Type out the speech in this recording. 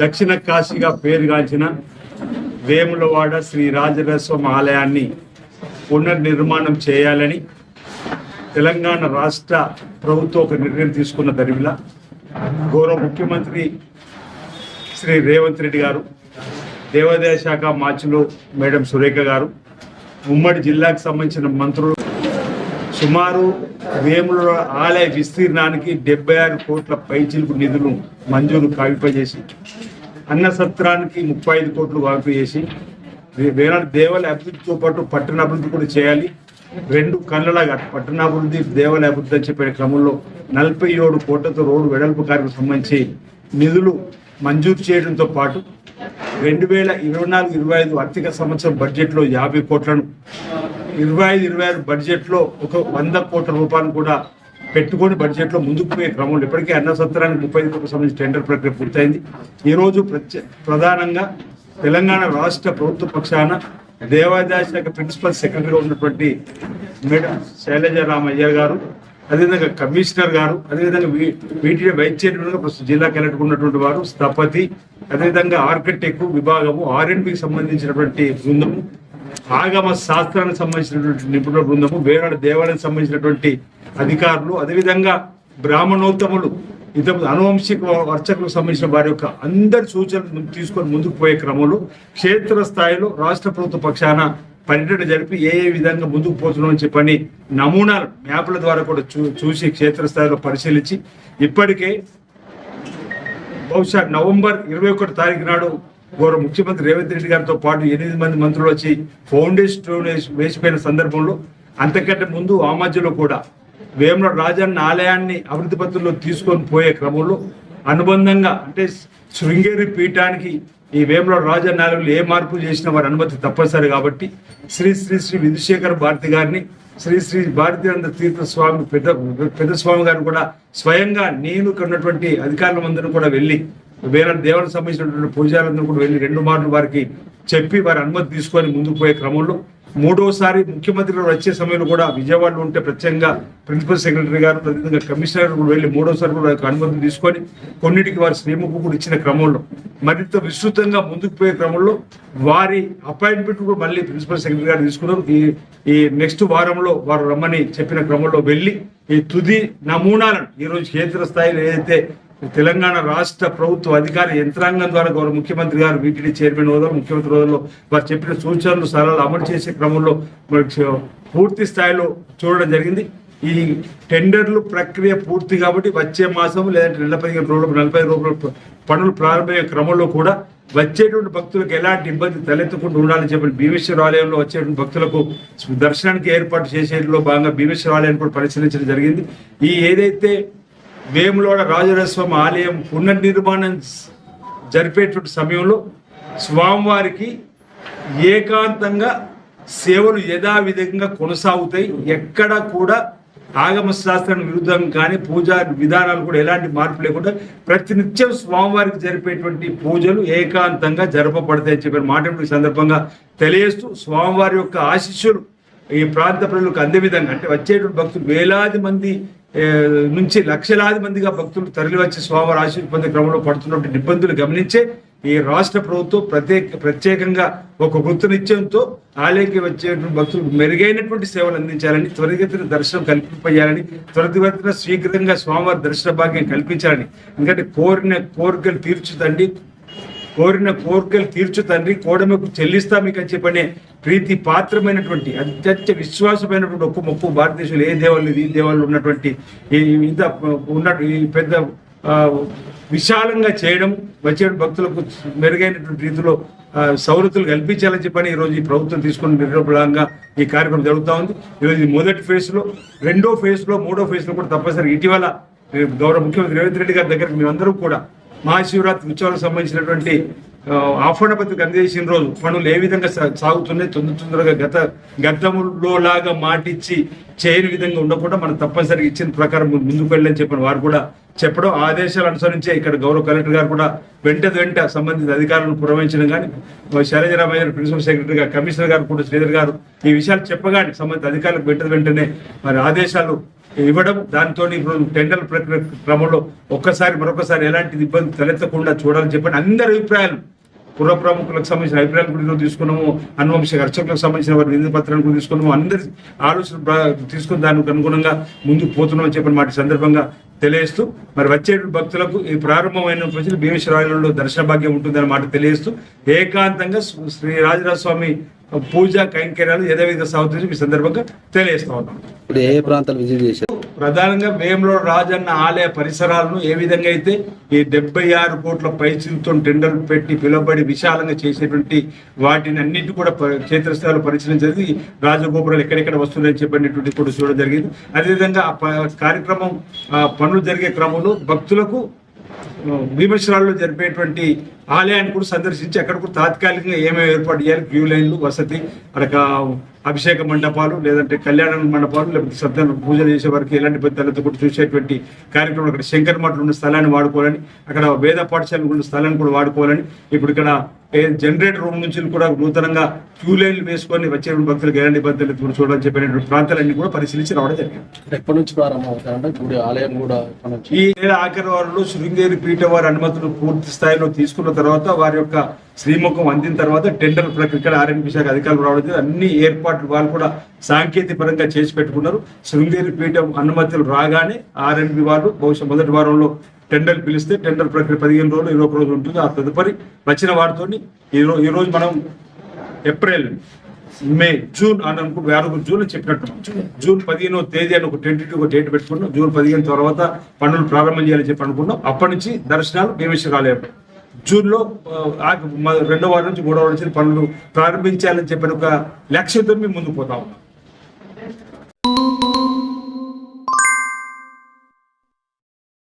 దక్షిణ కాశీగా పేరుగాంచిన వేములవాడ శ్రీ రాజరస్వం ఆలయాన్ని పునర్నిర్మాణం చేయాలని తెలంగాణ రాష్ట్ర ప్రభుత్వం ఒక నిర్ణయం తీసుకున్న దరిమిలా గౌరవ ముఖ్యమంత్రి శ్రీ రేవంత్ రెడ్డి గారు దేవాదాయ శాఖ మార్చిలో మేడం సురేఖ గారు ఉమ్మడి జిల్లాకు సంబంధించిన మంత్రులు సుమారు వేముల ఆలయ విస్తీర్ణానికి డెబ్బై ఆరు కోట్ల పైచిలుకు నిధులు మంజూరు కావింపజేసి అన్న సత్రానికి ముప్పై ఐదు కోట్లు కావింపజేసి వేనాడు దేవాలయ అభివృద్ధితో పాటు పట్టణాభివృద్ధి కూడా చేయాలి. రెండు కళ్ళలాగా పట్టణాభివృద్ధి దేవాలయ అభివృద్ధి అని చెప్పిన క్రమంలో నలభై ఏడు కోట్లతో రోడ్డు వెడల్పు కార్యక్రమం సంబంధించి నిధులు మంజూరు చేయడంతో పాటు రెండు వేల ఇరవై నాలుగు ఇరవై ఐదు ఆర్థిక సంవత్సరం బడ్జెట్లో యాభై కోట్లను ఇరవై ఐదు ఇరవై ఆరు బడ్జెట్లో ఒక వంద కోట్ల రూపాయలు కూడా పెట్టుకొని బడ్జెట్లో ముందుకు పోయే క్రమంలో ఇప్పటికే అన్న సత్రానికి ముప్పై ఐదు కోట్లకు సంబంధించి టెండర్ ప్రక్రియ పూర్తయింది. ఈరోజు ప్రత్య ప్రధానంగా తెలంగాణ రాష్ట్ర ప్రభుత్వ పక్షాన దేవాదాయ శాఖ ప్రిన్సిపల్ సెక్రటరీగా ఉన్నటువంటి మేడం శైలజ రామయ్య గారు అదేవిధంగా కమిషనర్ గారు అదేవిధంగా వీ- వైస్ చైర్మన్గా ప్రస్తుతం జిల్లా కలెక్టర్ ఉన్నటువంటి వారు స్థపతి అదేవిధంగా ఆర్కిటెక్ట్ విభాగము ఆర్ఎండ్బికి సంబంధించినటువంటి బృందము ఆగమ శాస్త్రానికి సంబంధించినటువంటి నిపుణుల బృందము వేరే దేవాలయానికి సంబంధించినటువంటి అధికారులు అదేవిధంగా బ్రాహ్మణోత్తములు ఇతర అనువంశిక అర్చకులకు సంబంధించిన వారి యొక్క అందరి సూచనలు తీసుకొని ముందుకు పోయే క్రమంలో క్షేత్ర స్థాయిలో రాష్ట్ర ప్రభుత్వ పక్షాన పర్యటన జరిపి ఏ ఏ విధంగా ముందుకు పోతున్నామని చెప్పని నమూనాలు మ్యాప్ల ద్వారా కూడా చూ చూసి క్షేత్రస్థాయిలో పరిశీలించి ఇప్పటికే బహుశా నవంబర్ ఇరవై ఒకటి తారీఖు నాడు గౌరవ ముఖ్యమంత్రి రేవంత్ రెడ్డి గారితో పాటు ఎనిమిది మంది మంత్రులు వచ్చి ఫౌండేషన్ వేసిపోయిన సందర్భంలో అంతకంటే ముందు ఆ మధ్యలో కూడా వేముల రాజన్న ఆలయాన్ని అభివృద్ధి పత్రంలో తీసుకొని పోయే క్రమంలో అనుబంధంగా అంటే శృంగేరి పీఠానికి ఈ వేముల రాజన్న ఆలయంలో ఏ మార్పులు చేసినా వారి అనుమతి తప్పనిసరి కాబట్టి శ్రీ శ్రీ శ్రీ విధుశేఖర్ భారతి గారిని శ్రీ శ్రీ భారతీయాంధ్ర తీర్థ స్వామి పెద్ద పెద్ద స్వామి గారు కూడా స్వయంగా నేను ఉన్నటువంటి అధికారులందరూ కూడా వెళ్ళి వేరే దేవుడికి సంబంధించినటువంటి పూజారులందరూ కూడా వెళ్ళి రెండు మార్లు వారికి చెప్పి వారి అనుమతి తీసుకొని ముందుకు పోయే క్రమంలో మూడోసారి ముఖ్యమంత్రి గారు వచ్చే సమయంలో కూడా విజయవాడలో ఉంటే ప్రత్యేకంగా ప్రిన్సిపల్ సెక్రటరీ గారు అదేవిధంగా కమిషనర్ కూడా వెళ్ళి మూడోసారి కూడా వారికి అనుమతి తీసుకొని కొన్నిటికి వారి శ్రీముఖం కూడా ఇచ్చిన క్రమంలో మరింత విస్తృతంగా ముందుకు పోయే క్రమంలో వారి అపాయింట్మెంట్ కూడా మళ్ళీ ప్రిన్సిపల్ సెక్రటరీ గారు తీసుకున్నారు. ఈ ఈ నెక్స్ట్ వారంలో వారు రమ్మని చెప్పిన క్రమంలో వెళ్ళి ఈ తుది నమూనాలను ఈరోజు కేంద్ర స్థాయిలో ఏదైతే తెలంగాణ రాష్ట్ర ప్రభుత్వ అధికార యంత్రాంగం ద్వారా గౌరవ ముఖ్యమంత్రి గారు వీటిని చైర్మన్ హోదాలో ముఖ్యమంత్రి హోదాలో వారు చెప్పిన సూచనలు సలహాలు అమలు చేసే క్రమంలో పూర్తి స్థాయిలో చూడడం జరిగింది. ఈ టెండర్లు ప్రక్రియ పూర్తి కాబట్టి వచ్చే మాసం లేదంటే నెల పదిహేను రోజులు నలభై రోజుల పనులు ప్రారంభమయ్యే క్రమంలో కూడా వచ్చేటువంటి భక్తులకు ఎలాంటి ఇబ్బంది తలెత్తకుండా ఉండాలని చెప్పి భీమేశ్వర ఆలయంలో వచ్చేటువంటి భక్తులకు దర్శనానికి ఏర్పాటు చేసేలో భాగంగా భీమేశ్వర ఆలయాన్ని కూడా పరిశీలించడం జరిగింది. ఈ ఏదైతే వేములోడ రాజరస్వామి ఆలయం పునర్నిర్మాణం జరిపేటువంటి సమయంలో స్వామివారికి ఏకాంతంగా సేవలు యథావిధంగా కొనసాగుతాయి. ఎక్కడ కూడా ఆగమ శాస్త్రానికి విరుద్ధం కానీ పూజా విధానాలు కూడా ఎలాంటి మార్పు లేకుండా ప్రతినిత్యం స్వామివారికి జరిపేటువంటి పూజలు ఏకాంతంగా జరపబడతాయని చెప్పిన మాట సందర్భంగా తెలియజేస్తూ స్వామివారి యొక్క ఆశీస్సులు ఈ ప్రాంత ప్రజలకు అందే విధంగా అంటే వచ్చేటువంటి భక్తులు వేలాది మంది నుంచి లక్షలాది మందిగా భక్తులు తరలి వచ్చి స్వామివారి ఆశీస్సు పొందే క్రమంలో పడుతున్నటువంటి ఇబ్బందులు గమనించే ఈ రాష్ట్ర ప్రభుత్వం ప్రత్యేక ప్రత్యేకంగా ఒక గుర్తునిత్యంతో నిత్యంతో ఆలయకి వచ్చేటువంటి భక్తులకు మెరుగైనటువంటి సేవలు అందించాలని త్వరితగతిన దర్శనం కల్పింపజేయాలని త్వరితగతిన శీఘ్రంగా స్వామివారి దర్శన భాగ్యం కల్పించాలని ఎందుకంటే కోరిన కోరికలు తీర్చుతండి. కోరిన కోరికలు తీర్చు తండ్రి కోడమకు చెల్లిస్తా మీకు అని చెప్పనే ప్రీతి పాత్రమైనటువంటి అత్యంత విశ్వాసమైనటువంటి ఒక్క ముప్పు భారతదేశంలో ఏ దేవాలు ఈ దేవాలు ఉన్నటువంటి ఈ ఇంత ఉన్న ఈ పెద్ద విశాలంగా చేయడం వచ్చే భక్తులకు మెరుగైనటువంటి రీతిలో సౌలతులు కల్పించాలని చెప్పని ఈరోజు ఈ ప్రభుత్వం తీసుకున్న నిర్ణయంగా ఈ కార్యక్రమం జరుగుతూ ఉంది. ఈరోజు మొదటి ఫేజ్లో రెండో ఫేజ్లో మూడో ఫేజ్లో కూడా తప్పనిసరి ఇటీవల గౌరవ ముఖ్యమంత్రి రేవంత్ రెడ్డి గారి దగ్గర మేమందరూ కూడా మహాశివరాత్రి ఉత్సవాలకు సంబంధించినటువంటి ఆ, ఆహ్వాన పత్రిక అందజేసిన రోజు పనులు ఏ విధంగా సా- సాగుతున్నాయి? తొందర తొందరగా గత గతంలో లాగా మాటిచ్చి చేయని విధంగా ఉండకుండా మనం తప్పనిసరిగా ఇచ్చిన ప్రకారం ముందుకు వెళ్ళని చెప్పిన వారు కూడా చెప్పడం ఆదేశాలు అనుసరించే ఇక్కడ గౌరవ కలెక్టర్ గారు కూడా వెంట వెంట సంబంధిత అధికారులను పురమించడం కానీ శైలజరామయ్య గారు ప్రిన్సిపల్ సెక్రటరీ గారు కమిషనర్ గారు కూడా శ్రీధర్ గారు ఈ విషయాలు చెప్పగానే సంబంధిత అధికారులకు వెంట వెంటనే మరి ఆదేశాలు ఇవ్వడం దాంతో ఇప్పుడు టెండర్ ప్రక్రియ క్రమంలో ఒక్కసారి మరొకసారి ఎలాంటి ఇబ్బంది తలెత్తకుండా చూడాలని చెప్పండి అందరి అభిప్రాయాలు. పుర ప్రముఖులకు సంబంధించిన అభిప్రాయాలు కూడా ఈరోజు తీసుకున్నాము అనువంశ అర్చకులకు సంబంధించిన వారి నిధి పత్రాలు కూడా తీసుకున్నాము. అందరి ఆలోచన తీసుకుని దానికి అనుగుణంగా ముందుకు పోతున్నామని చెప్పిన మాట సందర్భంగా తెలియజేస్తూ మరి వచ్చే భక్తులకు ఈ ప్రారంభమైన ప్రజలు దర్శన భాగ్యం ఉంటుందన్న మాట తెలియజేస్తూ ఏకాంతంగా శ్రీ రాజరాజస్వామి పూజ కైంకర్యాలు యథావిధ సాగుతుంది ఈ సందర్భంగా తెలియజేస్తా ఉన్నాం. ఇప్పుడు ఏ ప్రాంతాలు విజిట్ చేశారు? ప్రధానంగా వేములో రాజన్న ఆలయ పరిసరాలను ఏ విధంగా అయితే ఈ డెబ్బై ఆరు కోట్ల పైచిలతో టెండర్లు పెట్టి పిలువబడి విశాలంగా చేసేటువంటి వాటిని అన్నిటి కూడా క్షేత్రస్థాయిలో పరిశీలించేది రాజగోపురాలు ఎక్కడెక్కడ వస్తున్నాయని చెప్పినటువంటి కూడా చూడడం జరిగింది. అదేవిధంగా కార్యక్రమం పనులు జరిగే క్రమంలో భక్తులకు భీమేశ్వరాల్లో జరిపేటువంటి ఆలయాన్ని కూడా సందర్శించి అక్కడ కూడా తాత్కాలికంగా ఏమేమి ఏర్పాటు చేయాలి క్యూ లైన్లు వసతి అక్కడ అభిషేక మండపాలు లేదంటే కళ్యాణ మండపాలు లేకపోతే సత్యనారాయణ పూజలు చేసే వారికి ఎలాంటి పెద్దలతో కూడా చూసేటువంటి కార్యక్రమం అక్కడ శంకర్ మఠలు ఉన్న స్థలాన్ని వాడుకోవాలని అక్కడ వేద పాఠశాల ఉన్న స్థలాన్ని కూడా వాడుకోవాలని ఇప్పుడు ఇక్కడ జనరేటర్ రూమ్ నుంచి కూడా నూతనంగా క్యూ లైన్లు వేసుకొని వచ్చే భక్తులకు ఎలాంటి ఇబ్బందులు కూడా చూడాలని చెప్పినటువంటి ప్రాంతాలన్నీ కూడా పరిశీలించి రావడం జరిగింది. ఎప్పటి నుంచి ప్రారంభం గుడి ఆలయం కూడా ఈ ఆఖరి వారంలో శృంగేరి పీఠ వారి అనుమతులు పూర్తి స్థాయిలో తీసుకున్న తర్వాత వారి యొక్క శ్రీముఖం అందిన తర్వాత టెండర్ ప్రక్రియ ఆర్ఎన్బి శాఖ అధికారులు రావడం అన్ని ఏర్పాట్లు వాళ్ళు కూడా సాంకేతిక పరంగా చేసి పెట్టుకున్నారు. శృంగేరి పీఠం అనుమతులు రాగానే ఆర్ఎన్బి వాళ్ళు బహుశా మొదటి వారంలో టెండర్ పిలిస్తే టెండర్ ప్రక్రియ పదిహేను రోజులు ఇరవై ఒక ఉంటుంది. ఆ తదుపరి వచ్చిన వాటితో ఈ రో- ఈ రోజు మనం ఏప్రిల్ మే జూన్ అని అనుకుంటే వేరొక జూన్ అని చెప్పినట్టు. జూన్ పదిహేనో తేదీ అని ఒక టెంటేటివ్ ఒక డేట్ పెట్టుకున్నాం. జూన్ పదిహేను తర్వాత పనులు ప్రారంభం చేయాలని చెప్పి అనుకున్నాం. అప్పటి నుంచి దర్శనాలు భీమేశ్వరాలయం జూన్లో రెండవ రెండో వారం నుంచి మూడో వారం నుంచి పనులు ప్రారంభించాలని చెప్పిన ఒక లక్ష్యంతో మేము ముందుకు పోతా. ఉన్నాం